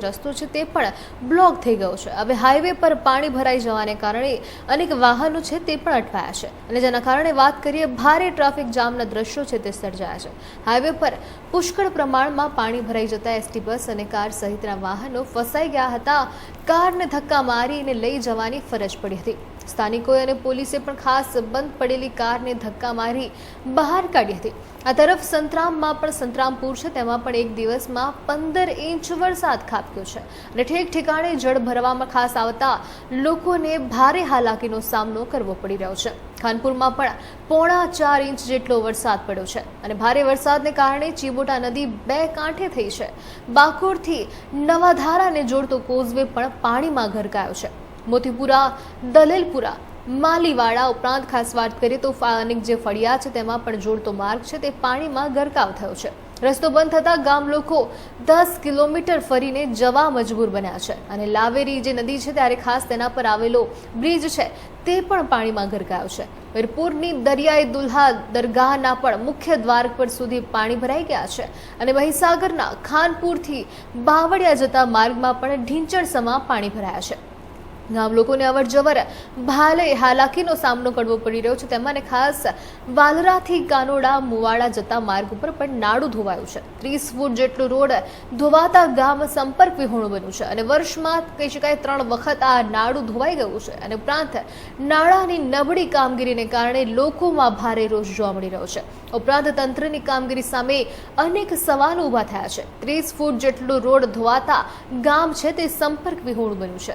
રસ્તો છે તે પણ બ્લોક થઈ ગયો છે. હવે હાઈવે પર પાણી ભરાઈ જવાને કારણે અનેક વાહનો છે તે પણ અટવાયા છે. અને જેના કારણે વાત કરીએ, ભારે ટ્રાફિક જામના દ્રશ્યો છે તે સર્જાયા છે. હાઈવે પર પુષ્કળ પ્રમાણમાં પાણી ભરાઈ જતા એસટી બસ અને કાર સહિતના વાહનો ફસાઈ ગયા હતા. કારને ધક્કા મારીને લઈ જવાની ફરજ પડી હતી. સ્થાનિકોએ અને પોલીસે પણ ખાસ બંધ પડેલી કારને ધક્કા મારી બહાર કાઢી હતી. આ તરફ સંતરામમાં પણ સંતરામપુર છે, તેમાં પણ એક દિવસમાં પંદર ઇંચ વરસાદ ખાબક્યો છે અને ઠેક ઠેકાણે જળ ભરવામાં ખાસ આવતા લોકોને ભારે હાલાકીનો સામનો કરવો પડી રહ્યો છે. ખાનપુરમાં પણ પોણા ચાર ઇંચ જેટલો વરસાદ પડ્યો છે અને ભારે વરસાદને કારણે ચીબોટા નદી બે કાંઠે થઈ છે. બાકોરથી નવાધારાને જોડતો કોઝવે પણ પાણીમાં ગરકાયો છે. મોતીપુરા, દલેલપુરા, માલીવાડા ઉપરાંત, ખાસ વાત કરીએ તો અનેક જે ફળિયા છે તેમાં પણ જોડતો માર્ગ છે, તે પાણીમાં ગરકાવ થયો છે. રસ્તો બંધ થતાં ગામ લોકો દસ કિલોમીટર ફરીને જવા મજબૂર બન્યા છે. અને લાવેરી જે નદી છે, ત્યારે ખાસ તેના પર આવેલો બ્રિજ છે, તે પણ પાણીમાં ગરકાયો છે. વીરપુરની દરિયાઈ દુલ્હા દરગાહના પણ મુખ્ય દ્વાર પર સુધી પાણી ભરાઈ ગયા છે. અને મહીસાગરના ખાનપુરથી બાવળિયા જતા માર્ગમાં પણ ઢીંચણસમાં પાણી ભરાયા છે. ગામ લોકોને અવર જવર ભાલે હાલાકીનો સામનો કરવો પડી રહ્યો છે. તેમાં ખાસ વાલરાથી કાનોડા મુવાડા જતા માર્ગ ઉપર પણ નાડું ધોવાયું છે. ત્રીસ ફૂટ જેટલું રોડ ધોવાતા ગામ સંપર્ક વિહોણું બન્યું છે અને વર્ષમાં કહી શકાય ત્રણ વખત આ નાડું ધોવાઈ ગયું છે અને ઉપરાંત નાળાની નબળી કામગીરીને કારણે લોકોમાં ભારે રોષ જોવા મળી રહ્યો છે. ઉપરાંત તંત્રની કામગીરી સામે અનેક સવાલો ઊભા થયા છે. ત્રીસ ફૂટ જેટલું રોડ ધોવાતા ગામ છે તે સંપર્ક વિહોણું બન્યું છે.